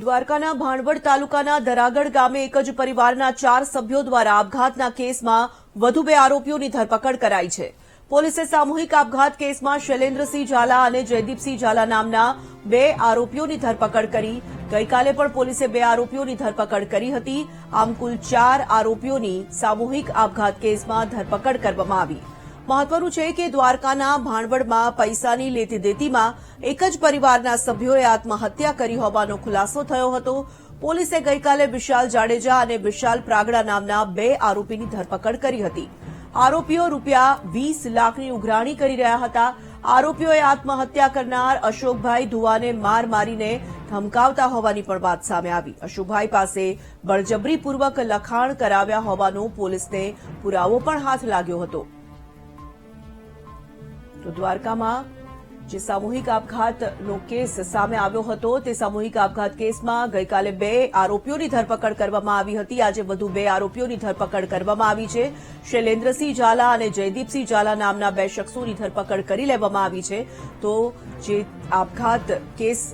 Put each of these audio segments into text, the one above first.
દ્વારકાના ભાણવડ તાલુકાના દરાગઢ ગામે એક જ પરિવારના ચાર સભ્યો દ્વારા આપઘાતના કેસમાં વધુ બે આરોપીઓની ધરપકડ કરાઈ છે. પોલીસે સામૂહિક આપઘાત કેસમાં શૈલેન્દ્રસિંહ ઝાલા અને જયદીપસિંહ ઝાલા નામના બે આરોપીઓની ધરપકડ કરી. ગઈકાલે પણ પોલીસે બે આરોપીઓની ધરપકડ કરી હતી. આમ કુલ ચાર આરોપીઓની સામૂહિક આપઘાત કેસમાં ધરપકડ કરવામાં આવી. મહત્વનું છે કે દ્વારકાના ભાણવડમાં પૈસાની લેતી દેતીમાં એક જ પરિવારના સભ્યોએ આત્મહત્યા કરી હોવાનો ખુલાસો થયો હતો. પોલીસે ગઈકાલે વિશાલ જાડેજા અને વિશાલ પ્રાગડા નામના બે આરોપીની ધરપકડ કરી હતી. આરોપીઓ રૂપિયા વીસ લાખની ઉઘરાણી કરી રહ્યા હતા. આરોપીઓએ આત્મહત્યા કરનાર અશોકભાઈ ધુવાને માર મારીને ધમકાવતા હોવાની પણ વાત સામે આવી. અશોકભાઈ પાસે બળજબરીપૂર્વક લખાણ કરાવ્યા હોવાનો પોલીસને પુરાવો પણ હાથ લાગ્યો હતો. તો દ્વારકામાં જે સામૂહિક આપઘાતનો કેસ સામે આવ્યો હતો, તે સામૂહિક આપઘાત કેસમાં ગઈકાલે બે આરોપીઓની ધરપકડ કરવામાં આવી હતી. આજે વધુ બે આરોપીઓની ધરપકડ કરવામાં આવી છે. શૈલેન્દ્રસિંહ ઝાલા અને જયદીપસિંહ ઝાલા નામના બે શખ્સોની ધરપકડ કરી લેવામાં આવી છે. તો જે આપઘાત કેસ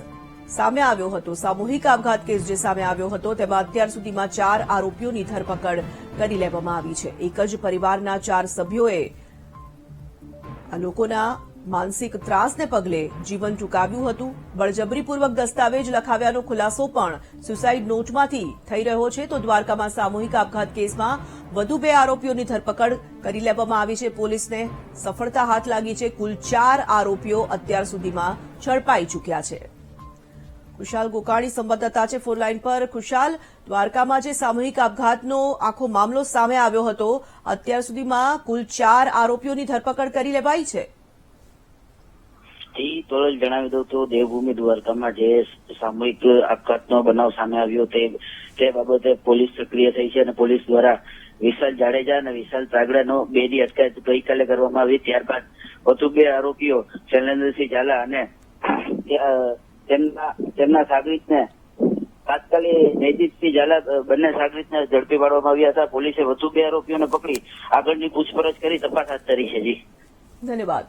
સામે આવ્યો હતો, સામૂહિક આપઘાત કેસ જે સામે આવ્યો હતો, તેમાં અત્યાર સુધીમાં ચાર આરોપીઓની ધરપકડ કરી લેવામાં આવી છે. એક જ પરિવારના ચાર સભ્યોએ આ લોકોના માનસિક ત્રાસને પગલે જીવન ટૂંકાવ્યું હતું. બળજબરીપૂર્વક દસ્તાવેજ લખાવ્યાનો ખુલાસો પણ સુસાઇડ નોટમાંથી થઈ રહ્યો છે. તો દ્વારકામાં સામૂહિક આપઘાત કેસમાં વધુ બે આરોપીઓની ધરપકડ કરી લેવામાં આવી છે. પોલીસને સફળતા હાથ લાગી છે. કુલ ચાર આરોપીઓ અત્યાર સુધીમાં ઝડપાઈ ચૂક્યા છે. ખુશાલ ગોકાણી સંવાદદાતા છે ફોનલાઈન પર. ખુશાલ, દ્વારકામાં જે સામૂહિક આપઘાતનો આખો મામલો સામે આવ્યો હતો, અત્યાર સુધીમાં કુલ ચાર આરોપીઓની ધરપકડ કરી લેવાઈ છે. જી, તો જણાવી દઉં તો દેવભૂમિ દ્વારકામાં જે સામૂહિક આપઘાતનો બનાવ સામે આવ્યો તે તે બાબતે પોલીસ સક્રિય થઈ છે અને પોલીસ દ્વારા વિશાલ જાડેજા અને વિશાલ પ્રાગડાનો બેની અટકાયત ગઈકાલે કરવામાં આવી. ત્યારબાદ વધુ બે આરોપીઓ શૈલેન્દ્રસિંહ ઝાલા અને તેમના તેમના સાગરીતને તાત્કાલિક નૈતિકથી ઝાલા બંને સાગરીતને ઝડપી પાડવામાં આવ્યા હતા. પોલીસે વધુ બે આરોપીઓને પકડી. આગળની પૂછપરછ કરી તપાસ હાથ ધરી છે જી. ધન્યવાદ.